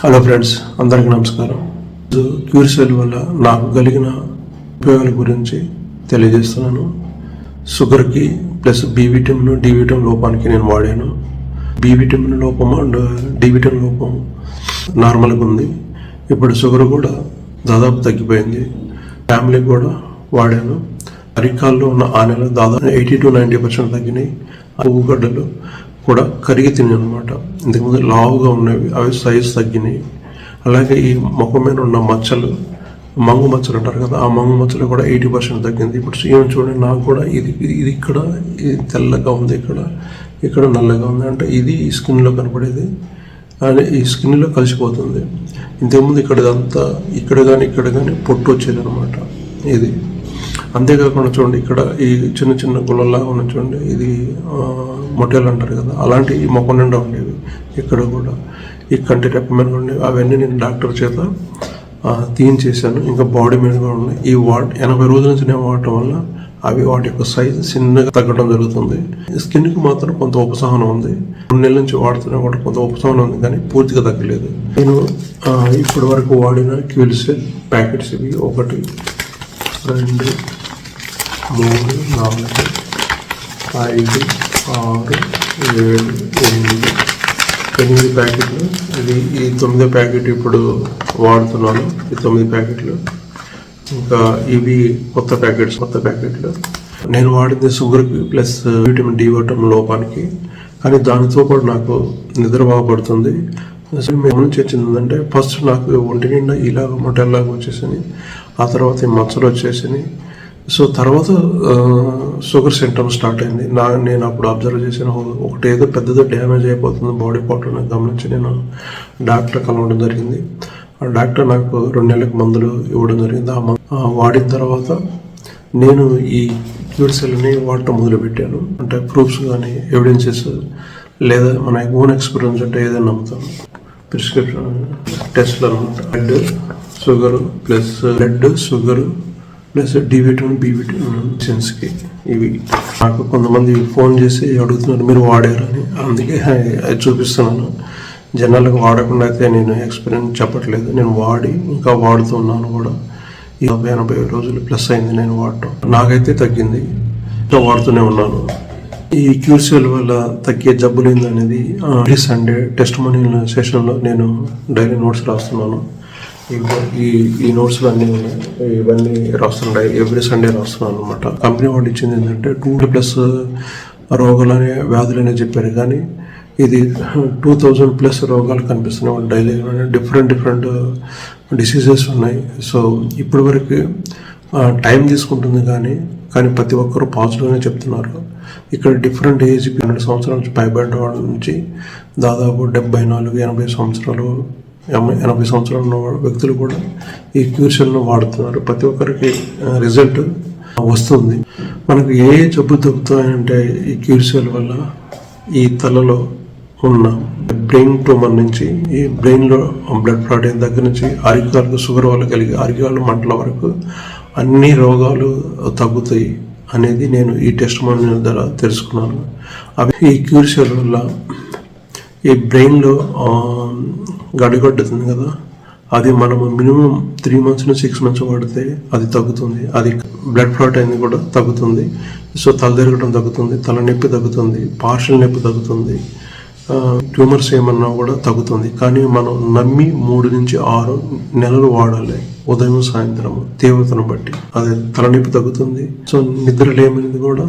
Hello friends అందరికీ నమస్కారం. Cure cell వల్ల నాకు కలిగిన ఉపయోగాల గురించి తెలియజేస్తున్నాను. షుగర్కి plus B vitamin D vitamin లోపానికి నేను వాడాను. బి విటమిన్ లోపం అండ్ డి విటమిన్ లోపం నార్మల్గా ఉంది. ఇప్పుడు షుగర్ కూడా దాదాపు తగ్గిపోయింది. ఫ్యామిలీ కూడా వాడాను. అరికాల్లో ఉన్న ఆనెలు దాదాపు ఎయిటీ టు నైంటీ పర్సెంట్ తగ్గినాయి. పువ్వుగడ్డలు కూడా కరిగి తిన్నాయి అనమాట ఇంతకుముందు లావుగా ఉన్నవి అవి సైజు తగ్గినాయి అలాగే ఈ ముఖం మీద ఉన్న మచ్చలు మంగు మచ్చలు అంటారు కదా ఆ మంగు మచ్చలు కూడా ఎయిటీ పర్సెంట్ తగ్గింది. ఇప్పుడు ఏమి చూడండి నాకు కూడా ఇది ఇది- ఇది ఇక్కడ ఇది తెల్లగా ఉంది ఇక్కడ ఇక్కడ నల్లగా ఉంది. అంటే ఇది ఈ స్కిన్లో కనపడేది. అని ఈ స్కిన్లో కలిసిపోతుంది. ఇంతకుముందు ఇక్కడ అంతా ఇక్కడ కానీ ఇక్కడ కానీ పొట్టు వచ్చేది అనమాట ఇది. అంతేకాకుండా చూడండి ఇక్కడ ఈ చిన్న చిన్న గుళ్ళలాగా ఉన్న చూడండి ఇది మొట్టెలు మొట్టేలు అంటారు కదా అలాంటి ఈ మొక్క నిండా ఉండేవి ఇక్కడ కూడా. ఈ కంటి రెప్ప మీద కూడా ఉండేవి అవన్నీ నేను డాక్టర్ చేత ఆ, చేశాను. ఇంకా బాడీ మీద కూడా ఉన్నాయి ఈ వాట్ ఎనభై రోజుల నుంచి నేను వాడటం వల్ల అవి వాటి యొక్క సైజ్ చిన్నగా తగ్గడం జరుగుతుంది. స్కిన్కి మాత్రం కొంత ఉపశమనం ఉంది. రెండు నెలల నుంచి వాడుతున్నా కూడా కొంత ఉపశమనం ఉంది కానీ పూర్తిగా తగ్గలేదు. నేను ఇప్పటి వరకు వాడిన క్యూల్సెల్ ప్యాకెట్స్ ఇవి ఒకటి రెండు మూడు నాలుగు ఐదు ఆరు ఏడు ఎనిమిది ఎనిమిది ప్యాకెట్లు ఇది ఈ తొమ్మిదో ప్యాకెట్ ఇప్పుడు వాడుతున్నాను ఈ తొమ్మిది ప్యాకెట్లు ఇంకా ఇవి కొత్త ప్యాకెట్స్ కొత్త ప్యాకెట్లు నేను వాడింది షుగర్కి ప్లస్ విటమిన్ డి వటం లోపానికి కానీ దానితో పాటు నాకు నిద్ర బాగుపడుతుంది అసలు మేము గమనించి ఏంటంటే ఫస్ట్ నాకు ఒంటి నిండా ఇలాగ మొట్టల్లాగా వచ్చేసింది ఆ తర్వాత మచ్చలు వచ్చేసినాయి సో తర్వాత షుగర్ సింటమ్ స్టార్ట్ అయింది. నా నేను అప్పుడు అబ్జర్వ్ చేసిన ఒకటి ఏదో పెద్దదో డ్యామేజ్ అయిపోతుంది బాడీ పార్ట్ అని గమనించి నేను డాక్టర్ కలవడం జరిగింది. ఆ డాక్టర్ నాకు రెండు నెలలకు మందులు ఇవ్వడం జరిగింది. ఆ మందు వాడిన తర్వాత నేను ఈ క్యూర్ సెల్ని వాడటం మొదలుపెట్టాను. అంటే ప్రూఫ్స్ కానీ ఎవిడెన్సెస్ లేదా మన ఓన్ ఎక్స్పీరియన్స్ అంటే ఏదైనా నమ్ముతాను ప్రిస్క్రిప్షన్ టెస్ట్లు అనమాట blood sugar plus blood sugar plus D vitamin B vitamin సెన్స్కి ఇవి. నాకు కొంతమంది ఫోన్ చేసి అడుగుతున్నారు మీరు వాడారు అని అందుకే అది చూపిస్తున్నాను. జనాలకు వాడకుండా అయితే నేను ఎక్స్పీరియన్స్ చెప్పట్లేదు. నేను వాడి ఇంకా వాడుతున్నాను కూడా. ఈ యాభై ఎనభై రోజులు ప్లస్ అయింది నేను వాడటం. నాకైతే తగ్గింది. ఇంకా వాడుతూనే ఉన్నాను. ఈ క్యూర్సెల్ వల్ల తగ్గే జబ్బులు ఏందనేది సండే టెస్ట్ మనీ సెషన్లో నేను డైలీ నోట్స్ రాస్తున్నాను. ఈ- ఈ నోట్స్ అన్నీ ఉన్నాయి ఇవన్నీ రాస్తున్నాయి. ఎవ్రీ సండే రాస్తున్నాను అనమాట కంపెనీ వాళ్ళు ఇచ్చింది ఏంటంటే టూ ప్లస్ రోగాలు అనే చెప్పారు. కానీ ఇది టూ థౌజండ్ ప్లస్ రోగాలు కనిపిస్తున్నాయి. డైలీ డిఫరెంట్ డిఫరెంట్ డిసీజెస్ ఉన్నాయి. సో ఇప్పటి వరకు టైం తీసుకుంటుంది కానీ కానీ ప్రతి ఒక్కరు పాజిటివ్గానే చెప్తున్నారు. ఇక్కడ డిఫరెంట్ ఏజ్ పన్నెండు సంవత్సరాల నుంచి పైబడ్డ వాళ్ళ నుంచి దాదాపు డెబ్బై నాలుగు ఎనభై సంవత్సరాలు ఎనభై- ఎనభై సంవత్సరాలు ఉన్న వ్యక్తులు కూడా ఈ క్యూర్షన్ను వాడుతున్నారు. ప్రతి ఒక్కరికి రిజల్ట్ వస్తుంది. మనకు ఏ ఏ జబ్బు తగ్గుతాయంటే ఈ క్యూర్సెల్ వల్ల ఈ తలలో ఉన్న బ్రెయిన్ ట్యూమర్ నుంచి ఈ బ్రెయిన్లో బ్లడ్ ఫ్రాడ్ అయిన దగ్గర నుంచి అరికాలకు షుగర్ వల్ల కలిగి అరికాలు మంటల వరకు అన్ని రోగాలు తగ్గుతాయి అనేది నేను ఈ టెస్ట్ మాన్యుల్ ద్వారా తెలుసుకున్నాను. అవి ఈ క్యూర్సెల్ వల్ల ఈ బ్రెయిన్లో గడిగొడ్డుతుంది కదా. అది మనము మినిమం త్రీ మంత్స్ నుంచి సిక్స్ మంత్స్ వాడితే అది తగ్గుతుంది. అది బ్లడ్ ఫ్లాట్ అయింది కూడా తగ్గుతుంది. సో తల తిరగడం తగ్గుతుంది. తల నొప్పి తగ్గుతుంది. పార్షల్ నొప్పి తగ్గుతుంది. ట్యూమర్స్ ఏమన్నా కూడా తగ్గుతుంది. కానీ మనం నమ్మి మూడు నుంచి ఆరు నెలలు వాడాలి. ఉదయం సాయంత్రం తీవ్రతను బట్టి. అది తలనొప్పి తగ్గుతుంది. సో నిద్ర లేమనేది కూడా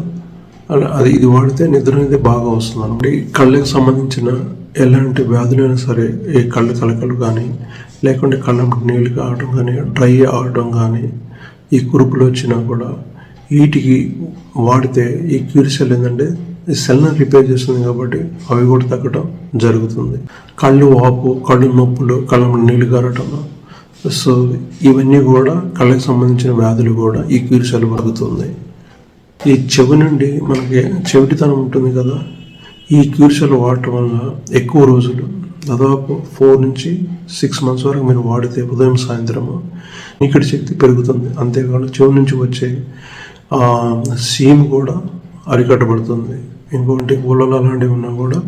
అది ఇది వాడితే నిద్ర అనేది బాగా వస్తుంది. అనమాట ఈ కళ్ళకి సంబంధించిన ఎలాంటి వ్యాధులైనా సరే ఈ కళ్ళు కలకలు కానీ లేకుంటే కళ్ళ నీళ్ళు కావడం కానీ డ్రై అవడం కానీ ఈ కురుపులు వచ్చినా కూడా వీటికి వాడితే ఈ క్యూర్ సెల్ ఏంటంటే సెల్ని రిపేర్ చేస్తుంది కాబట్టి అవి కూడా తగ్గడం జరుగుతుంది. కళ్ళు వాపు కళ్ళు నొప్పులు కళ్ళ నీళ్ళు కారటం. సో ఇవన్నీ కూడా కళ్ళకి సంబంధించిన వ్యాధులు కూడా ఈ క్యూర్ సెల్ పడుతుంది ఈ చెవి నుండి మనకి చెవిటితనం ఉంటుంది కదా ఈ క్యూర్షలు వాడటం వల్ల ఎక్కువ రోజులు దాదాపు ఫోర్ నుంచి సిక్స్ మంత్స్ వరకు మీరు వాడితే ఉదయం సాయంత్రము ఇక్కడ శక్తి పెరుగుతుంది. అంతేకాకుండా చెవు నుంచి వచ్చే సీమ్ కూడా అరికట్టబడుతుంది. ఇంకోటి ఊళ్ళలో అలాంటివి ఉన్నా కూడా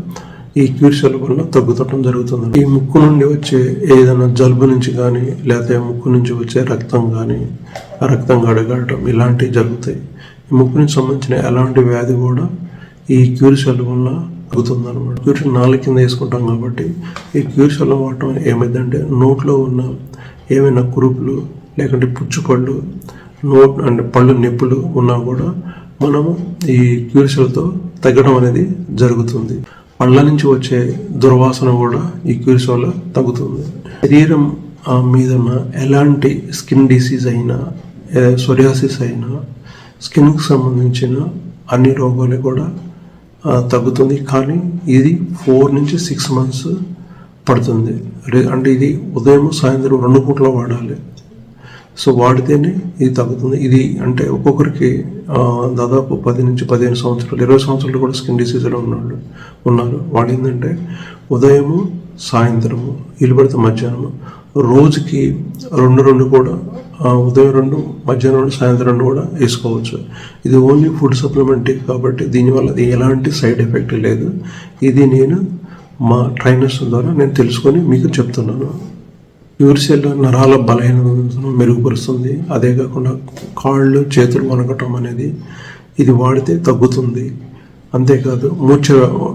ఈ క్యూర్షల వల్ల తగ్గుతటం జరుగుతుంది. ఈ ముక్కు నుండి వచ్చే ఏదైనా జలుబు నుంచి కానీ లేకపోతే ముక్కు నుంచి వచ్చే రక్తం కానీ ఆ రక్తం గడగడటం ఇలాంటివి జరుగుతాయి. ఈ ముక్కు నుంచి సంబంధించిన ఎలాంటి వ్యాధి కూడా ఈ క్యూర్సెల్ వల్ల తగ్గుతుంది అనమాట క్యూర్సెల్ నాలుగు కింద వేసుకుంటాం కాబట్టి ఈ క్యూర్సెల్ వాడటం ఏమైందంటే నోట్లో ఉన్న ఏమైనా కురుపులు లేకుంటే పుచ్చుపళ్ళు నోట్ అంటే పళ్ళు నొప్పులు ఉన్నా కూడా మనము ఈ క్యూరిసలతో తగ్గడం అనేది జరుగుతుంది. పళ్ళ నుంచి వచ్చే దుర్వాసన కూడా ఈ క్యూరిస్ వల్ల తగ్గుతుంది. శరీరం ఆ, మీద ఉన్న ఎలాంటి స్కిన్ డిసీజ్ అయినా సొరియాసిస్ అయినా స్కిన్కి సంబంధించిన అన్ని రోగాలు కూడా తగ్గుతుంది. కానీ ఇది ఫోర్ నుంచి సిక్స్ మంత్స్ పడుతుంది. అంటే ఇది ఉదయం సాయంత్రం రెండు పూట్ల వాడాలి. సో వాడితేనే ఇది తగ్గుతుంది. ఇది అంటే ఒక్కొక్కరికి దాదాపు పది నుంచి పదిహేను సంవత్సరాలు ఇరవై సంవత్సరాలు కూడా స్కిన్ డిసీజ్లో ఉన్నాడు ఉన్నారు. వాళ్ళు ఏంటంటే ఉదయము సాయంత్రము ఇల్లు పడితే మధ్యాహ్నము రోజుకి రెండు రెండు కూడా ఉదయం రెండు మధ్యాహ్నం రెండు సాయంత్రం రెండు కూడా వేసుకోవచ్చు. ఇది ఓన్లీ ఫుడ్ సప్లిమెంట్ కాబట్టి దీనివల్ల ఎలాంటి సైడ్ ఎఫెక్ట్ లేదు. ఇది నేను మా ట్రైనర్స్ ద్వారా నేను తెలుసుకొని మీకు చెప్తున్నాను. యూరిసెల్ నరాల బలహీనతను మెరుగుపరుస్తుంది. అదే కాకుండా కాళ్ళు చేతులు వనకటం అనేది ఇది వాడితే తగ్గుతుంది. అంతేకాదు మూర్ఛ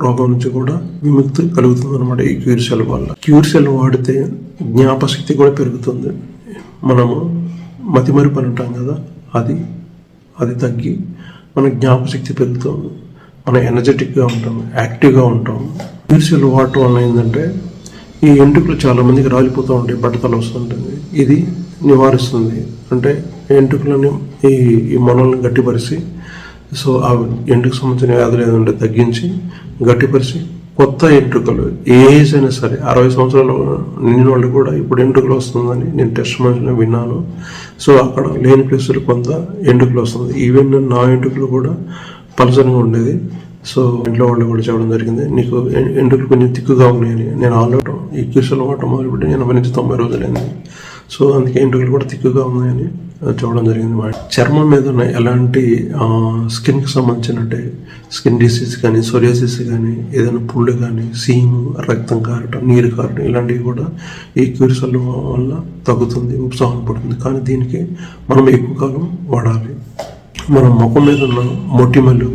రోగం నుంచి కూడా విముక్తి కలుగుతుంది అనమాట ఈ క్యూర్సెల్ వల్ల. క్యూర్సెల్ వాడితే జ్ఞాపశక్తి కూడా పెరుగుతుంది. మనము మతిమరుపు అని ఉంటాం కదా అది అది తగ్గి మన జ్ఞాపశక్తి పెరుగుతుంది మనం ఎనర్జెటిక్గా ఉంటాం యాక్టివ్గా ఉంటాం. క్యూర్సెల్ వాటర్ వల్ల ఏంటంటే ఈ ఎంటుకలు చాలామందికి రాలిపోతూ ఉంటాయి బట్టతలు వస్తుంటుంది ఇది నివారిస్తుంది. అంటే ఎంట్రుకలని ఈ ఈ మొనలను గట్టిపరిచి సో ఆ ఎంటుకు సంబంధించిన వ్యాధులు ఏదంటే తగ్గించి గట్టిపరిచి కొత్త ఎంట్రుకలు ఏ ఏజ్ అయినా సరే అరవై సంవత్సరాలు నిండిన వాళ్ళు కూడా ఇప్పుడు ఎంట్రుకలు వస్తుందని నేను టెస్ట్ మనుషులు విన్నాను. సో అక్కడ లేని ప్లేసులు కొంత ఎంట్రుకలు వస్తుంది. ఈవెన్ నా ఎంట్రుకలు కూడా పలసనగా ఉండేది. సో ఇంట్లో వాళ్ళు కూడా చెప్పడం జరిగింది నీకు ఎంట్రుకలు కొంచెం తిక్కుగా ఉన్నాయని. నేను ఆల్రెడీ ఈ క్యూసలు వాటం మొదలుపెట్టి ఎనభై నుంచి తొంభై రోజులైంది. సో అందుకే ఎంటుకలు కూడా తిక్కుగా ఉన్నాయని చూడడం జరిగింది. చర్మం మీద ఉన్న ఎలాంటి స్కిన్కి సంబంధించిన అంటే స్కిన్ డిసీజ్ కానీ సొరియాసిస్ కానీ ఏదైనా పుళ్ళు కానీ సీము రక్తం కారటం నీరు కారటం ఇలాంటివి కూడా ఈ క్యూరిసల్ వల్ల తగ్గుతుంది ఉపశమనం పడుతుంది. కానీ దీనికి మనం ఎక్కువ కాలం వాడాలి. మన ముఖం మీద ఉన్న మొటిమలు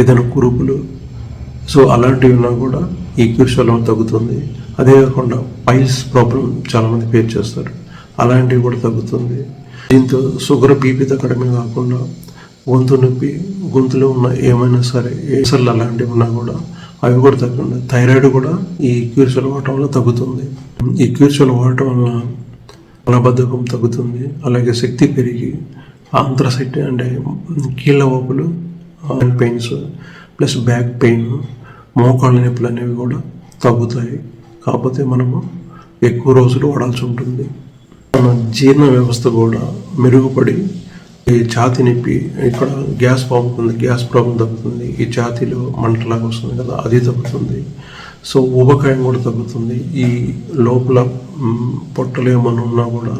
ఏదైనా కురుపులు సో అలాంటివి ఉన్నా కూడా ఈ క్యూర్షలో తగ్గుతుంది. అదే కాకుండా పైల్స్ ప్రాబ్లం చాలామంది ఫేస్ చేస్తారు. అలాంటివి కూడా తగ్గుతుంది. దీంతో షుగర్ బీపీ తగ్గడమే కాకుండా గొంతు నొప్పి గొంతులో ఉన్న ఏమైనా సరే ఏసర్లు అలాంటివి ఉన్నా కూడా అవి కూడా తగ్గకుండా థైరాయిడ్ కూడా ఈ క్యూర్షలు వాడటం వల్ల తగ్గుతుంది. ఈ క్యూర్షలు వాడటం వల్ల మలబద్ధకం తగ్గుతుంది. అలాగే శక్తి పెరిగి ఆంధ్రసైట్ అంటే కీళ్ళ వాపులు పెయిన్స్ ప్లస్ బ్యాక్ పెయిన్ మోకాళ్ళ నొప్పులు అనేవి కూడా తగ్గుతాయి. కాకపోతే మనము ఎక్కువ రోజులు వాడాల్సి ఉంటుంది. మన జీర్ణ వ్యవస్థ కూడా మెరుగుపడి ఈ ఛాతి నొప్పి ఇక్కడ గ్యాస్ పంపుతుంది గ్యాస్ ప్రాబ్లం తగ్గుతుంది. ఈ ఛాతీలో మంటలాగా వస్తుంది కదా అది తగ్గుతుంది. సో ఊబకాయం కూడా తగ్గుతుంది. ఈ లోపల పొట్టలు ఏమైనా ఉన్నా కూడా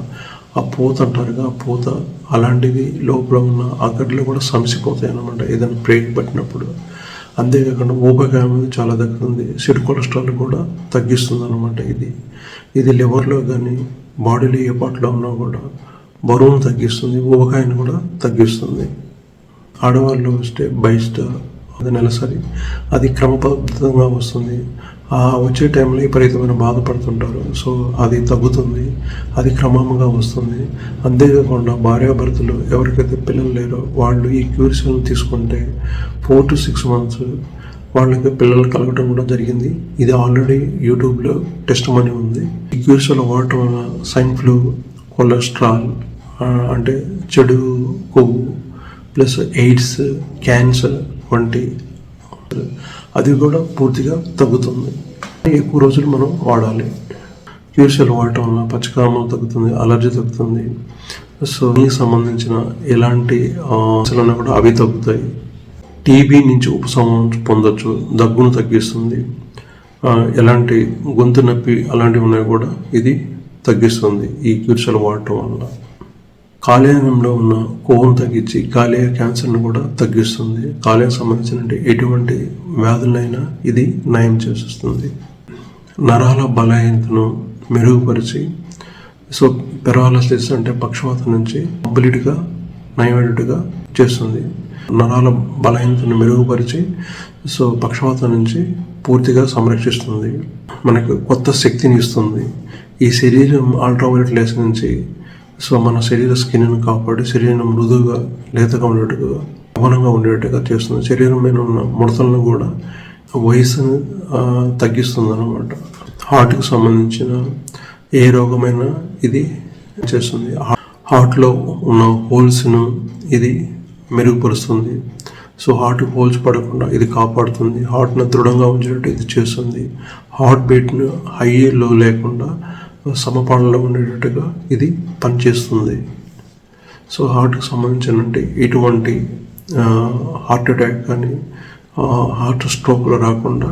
ఆ పూత అంటారుగా ఆ పూత అలాంటివి లోపల ఉన్న అక్కడిలో కూడా సమసిపోతాయి అన్నమాట. ఏదైనా బ్రేక్ పట్టినప్పుడు. అంతేకాకుండా ఊబకాయం చాలా తగ్గుతుంది. సిడ్ కొలెస్ట్రాల్ కూడా తగ్గిస్తుంది అనమాట ఇది. ఇది లివర్లో కానీ బాడీలో ఏ పాటలో ఉన్నా కూడా బరువును తగ్గిస్తుంది ఊబకాయను కూడా తగ్గిస్తుంది. ఆడవాళ్ళు వస్తే బయట అది నెలసరి అది క్రమబద్ధంగా వస్తుంది. ఆ వచ్చే టైంలో విపరీతమైన బాధపడుతుంటారు. సో అది తగ్గుతుంది అది క్రమంగా వస్తుంది. అంతేకాకుండా భార్యాభర్తలు ఎవరికైతే పిల్లలు లేరో వాళ్ళు ఈ క్యూరిషన్ తీసుకుంటే ఫోర్ టు సిక్స్ మంత్స్ వాళ్ళకి పిల్లలు కలగటం కూడా జరిగింది. ఇది ఆల్రెడీ యూట్యూబ్లో టెస్ట్ మనీ ఉంది. ఈ వాడటం వల్ల సైన్ ఫ్లూ కొలెస్ట్రాల్ అంటే చెడు కొవ్వు ప్లస్ ఎయిడ్స్ క్యాన్సర్ వంటి అది కూడా పూర్తిగా తగ్గుతుంది. ఎక్కువ రోజులు మనం వాడాలి. క్యూర్షల్ వాడటం వల్ల పచ్చకామం తగ్గుతుంది అలర్జీ తగ్గుతుంది. సో దీనికి సంబంధించిన ఎలాంటి అసలు కూడా అవి తగ్గుతాయి. టీబీ నుంచి ఉపశమనం పొందొచ్చు దగ్గును తగ్గిస్తుంది. ఎలాంటి గొంతు నొప్పి అలాంటివి ఉన్నాయి కూడా ఇది తగ్గిస్తుంది ఈ క్యూర్షల్ వాడటం వల్ల. కాలేయంలో ఉన్న కొవ్వును తగ్గించి కాలేయ క్యాన్సర్ను కూడా తగ్గిస్తుంది. కాలేయం సంబంధించిన ఎటువంటి వ్యాధులైనా ఇది నయం చేస్తుంది నరాల బలహీనతను మెరుగుపరిచి సో పెరాలసిస్ అంటే పక్షవాతం నుంచి కంప్లీట్గా నయమేటట్టుగా చేస్తుంది. నరాల బలహీనతను మెరుగుపరిచి సో పక్షవాతం నుంచి పూర్తిగా సంరక్షిస్తుంది. మనకు కొత్త శక్తిని ఇస్తుంది. ఈ శరీరం అల్ట్రావైలెట్ లేస్ నుంచి సో మన శరీర స్కిన్ను కాపాడి శరీరం మృదువుగా లేతగా ఉండేట్టుగా అవనంగా ఉండేట్టుగా చేస్తుంది. శరీరం మీద ఉన్న ముడతలను కూడా వయసును తగ్గిస్తుంది అనమాట హార్ట్కి సంబంధించిన ఏ రోగమైనా ఇది చేస్తుంది. హార్ట్లో ఉన్న హోల్స్ను ఇది మెరుగుపరుస్తుంది. సో హార్ట్ హోల్స్ పడకుండా ఇది కాపాడుతుంది. హార్ట్ను దృఢంగా ఉంచేటట్టు ఇది చేస్తుంది. హార్ట్ బీట్ను హై లో లేకుండా సమపాలనలో ఉండేటట్టుగా ఇది పనిచేస్తుంది. సో హార్ట్కి సంబంధించిన ఎటువంటి హార్ట్ అటాక్ కానీ హార్ట్ స్ట్రోక్లు రాకుండా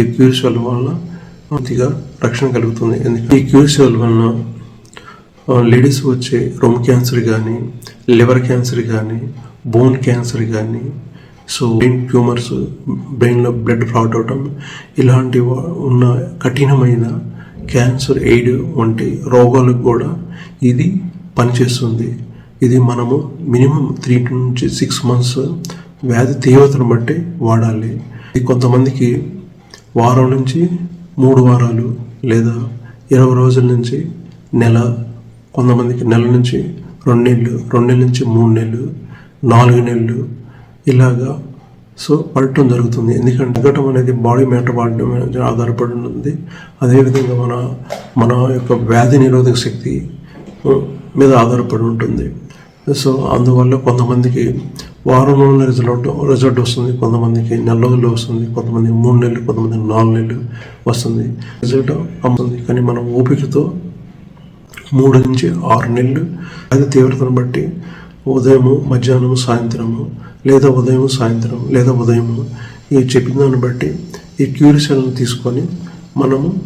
ఈ క్యూర్సెల్ వలన కొద్దిగా రక్షణ కలుగుతుంది. ఎందుకంటే ఈ క్యూర్సెల్ వలన లేడీస్ వచ్చే రొమ్ క్యాన్సర్ కానీ లివర్ క్యాన్సర్ కానీ బోన్ క్యాన్సర్ కానీ సో బ్రెయిన్ ట్యూమర్స్ బ్రెయిన్లో బ్లడ్ ఫ్లాట్ అవటం ఇలాంటి ఉన్న కఠినమైన క్యాన్సర్ ఎయిడ్ వంటి రోగాలకు కూడా ఇది పనిచేస్తుంది. ఇది మనము మినిమం త్రీ నుంచి సిక్స్ మంత్స్ వ్యాధి తీవ్రతను బట్టి వాడాలి. ఇది కొంతమందికి వారం నుంచి మూడు వారాలు లేదా ఇరవై రోజుల నుంచి నెల కొంతమందికి నెల నుంచి రెండు నెలలు రెండు నెలల నుంచి మూడు నెలలు నాలుగు నెలలు ఇలాగా. సో పడటం జరుగుతుంది. ఎందుకంటే తగ్గటం అనేది బాడీ మెటబాలిజం మీద ఆధారపడి ఉంటుంది. అదేవిధంగా మన మన యొక్క వ్యాధి నిరోధక శక్తి మీద ఆధారపడి ఉంటుంది. సో అందువల్ల కొంతమందికి వారం రోజుల రిజల్ట్ రిజల్ట్ వస్తుంది. కొంతమందికి నెల రోజులు వస్తుంది. కొంతమందికి మూడు నెలలు కొంతమందికి నాలుగు నెలలు వస్తుంది. రిజల్ట్ అమ్ముతుంది కానీ మనం ఓపికతో మూడు నుంచి ఆరు నెలలు అది తీవ్రతను బట్టి ఉదయము మధ్యాహ్నము సాయంత్రము లేదా ఉదయం సాయంత్రం లేదా ఉదయము ఈ చెప్పిన దాన్ని బట్టి ఈ క్యూరిసెల్ని తీసుకొని మనము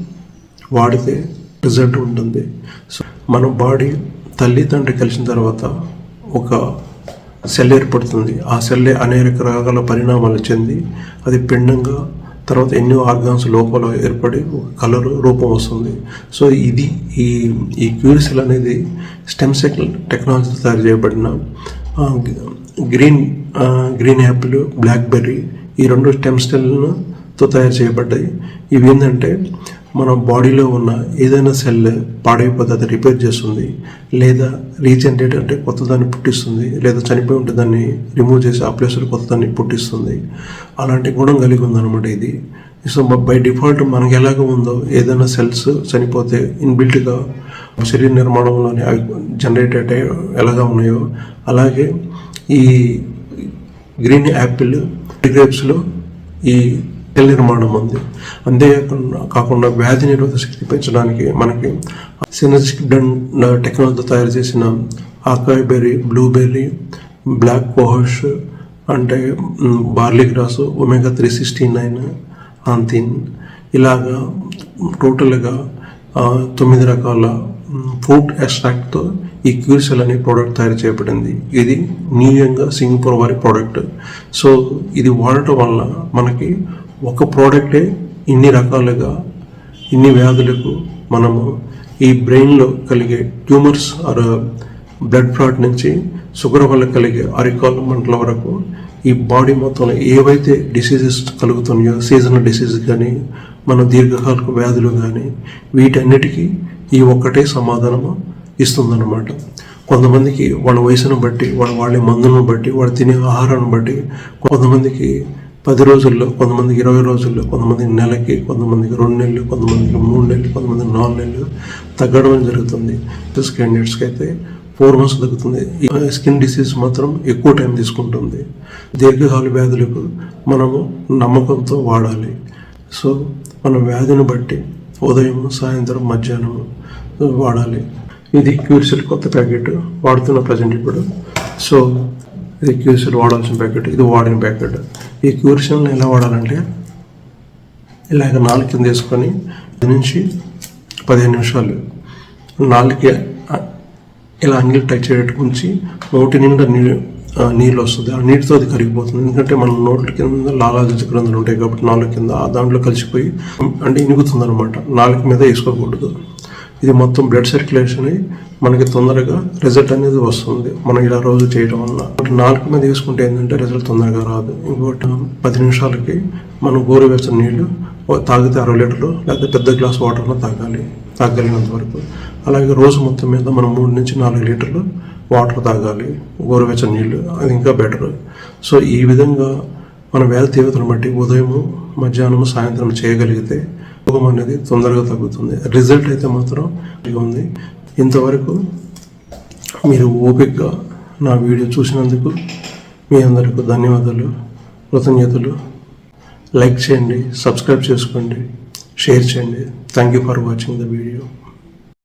వాడితే రిజల్ట్ ఉంటుంది. సో మన బాడీ తల్లి తండ్రి కలిసిన తర్వాత ఒక సెల్ ఏర్పడుతుంది. ఆ సెల్లే అనేక రకాల పరిణామాలు చెంది అది పిండంగా తర్వాత ఎన్నో ఆర్గాన్స్ లోపల ఏర్పడి కలర్ రూపం వస్తుంది. సో ఇది ఈ ఈ క్యూరిసెల్ అనేది స్టెమ్ సెల్ టెక్నాలజీతో తయారు చేయబడిన గ్రీన్ గ్రీన్ యాపిల్ బ్లాక్బెర్రీ ఈ రెండు స్టెమ్ సెల్తో తయారు చేయబడ్డాయి. ఇవి ఏంటంటే మన బాడీలో ఉన్న ఏదైనా సెల్ పాడైపోతే అది రిపేర్ చేస్తుంది లేదా రీజనరేట్ అంటే కొత్త దాన్ని పుట్టిస్తుంది లేదా చనిపోయి ఉంటే దాన్ని రిమూవ్ చేసి ఆ ప్లేస్లో కొత్త దాన్ని పుట్టిస్తుంది. అలాంటి గుణం కలిగి ఉందన్నమాట ఇది. సో బై డిఫాల్ట్ మనకి ఎలాగ ఉందో ఏదైనా సెల్స్ చనిపోతే ఇన్బిల్ట్గా శరీర నిర్మాణంలోనే అవి జనరేట్ అయితే ఎలాగా ఉన్నాయో అలాగే ఈ గ్రీన్ యాపిల్ గ్రేప్స్లో ఈ సెల్ నిర్మాణం ఉంది. అంతేకాకుండా కాకుండా వ్యాధి నిరోధక శక్తి పెంచడానికి మనకి సినజిక్డన్ టెక్నాలజీతో తయారు చేసిన acai berry blueberry black cohosh అంటే barley grass omega three sixty nine ఆంతిన్ ఇలాగా టోటల్గా తొమ్మిది రకాల ఫుడ్ ఎక్స్ట్రాక్ట్తో ఈ క్యూర్సెల్ అనే ప్రోడక్ట్ తయారు చేయబడింది. ఇది న్యూయంగా సింగపూర్ వారి ప్రోడక్ట్. సో ఇది వాడటం వల్ల మనకి ఒక ప్రోడక్టే ఇన్ని రకాలుగా ఇన్ని వ్యాధులకు మనము ఈ బ్రెయిన్లో కలిగే ట్యూమర్స్ ఆర్ బ్లడ్ ఫ్లాట్ నుంచి షుగర్ వల్ల కలిగే అరికాల మంటల వరకు ఈ బాడీ మొత్తంలో ఏవైతే డిసీజెస్ కలుగుతున్నాయో సీజనల్ డిసీజ్ కానీ మన దీర్ఘకాలిక వ్యాధులు కానీ వీటన్నిటికీ ఈ ఒక్కటే సమాధానము ఇస్తుందన్నమాట. కొంతమందికి వాళ్ళ వయసును బట్టి వాళ్ళ వాళ్ళ మందులను బట్టి వాళ్ళు తినే ఆహారాన్ని బట్టి కొంతమందికి పది రోజుల్లో కొంతమందికి ఇరవై రోజుల్లో కొంతమందికి నెలకి కొంతమందికి రెండు నెలలు కొంతమందికి మూడు నెలలు కొంతమందికి నాలుగు నెలలు తగ్గడం జరుగుతుంది. క్యాండిడేట్స్కి అయితే ఫోర్ మంత్స్ తగ్గుతుంది. స్కిన్ డిసీజ్ మాత్రం ఎక్కువ టైం తీసుకుంటుంది. దీర్ఘకాల వ్యాధులకు మనము నమ్మకంతో వాడాలి. సో మన వ్యాధిని బట్టి ఉదయం సాయంత్రం మధ్యాహ్నం వాడాలి. ఇది క్యూర్సెల్ కొత్త ప్యాకెట్ వాడుతున్న ప్రజెంట్ ఇప్పుడు. సో ఇది క్యూర్సెల్ వాడాల్సిన ప్యాకెట్ ఇది వాడిన ప్యాకెట్. ఈ క్యూర్సెల్ని ఎలా వాడాలంటే ఇలాగ నాలుగు కింద వేసుకొని పది నుంచి పదిహేను నిమిషాలు నాలుగు ఇలా అంగిల్ టచ్ చేయడానికి ఉంచి నోటి నిండా నీళ్ళు నీళ్ళు వస్తుంది. ఆ నీటితో అది కరిగిపోతుంది. ఎందుకంటే మన నోట్ల కింద లాలాజ గ్రంథులు ఉంటాయి కాబట్టి నాలుగు కింద దాంట్లో కలిసిపోయి అంటే ఇనుగుతుంది అనమాట నాలుగు మీద వేసుకోకూడదు. ఇది మొత్తం బ్లడ్ సర్క్యులేషన్ అయ్యి మనకి తొందరగా రిజల్ట్ అనేది వస్తుంది. మనం ఇలా రోజు చేయడం వల్ల. నాలుగు మీద తీసుకుంటే ఏంటంటే రిజల్ట్ తొందరగా రాదు. ఇంకోటి పది నిమిషాలకి మనం గోరువెచ్చని నీళ్ళు తాగితే అరవై లీటర్లు లేకపోతే పెద్ద గ్లాస్ వాటర్లో తాగాలి. తాగలిగినంత వరకు. అలాగే రోజు మొత్తం మీద మనం మూడు నుంచి నాలుగు లీటర్లు వాటర్ తాగాలి. గోరువెచ్చని నీళ్ళు అది ఇంకా బెటర్ సో ఈ విధంగా మన వ్యాధి తీవ్రతను బట్టి ఉదయం మధ్యాహ్నం సాయంత్రం చేయగలిగితే రోగం అనేది తొందరగా తగ్గుతుంది. రిజల్ట్ అయితే మాత్రం ఉంది. ఇంతవరకు మీరు ఓపికగా నా వీడియో చూసినందుకు మీ అందరికీ ధన్యవాదాలు కృతజ్ఞతలు. లైక్ చేయండి సబ్స్క్రైబ్ చేసుకోండి షేర్ చేయండి. Thank you for watching the video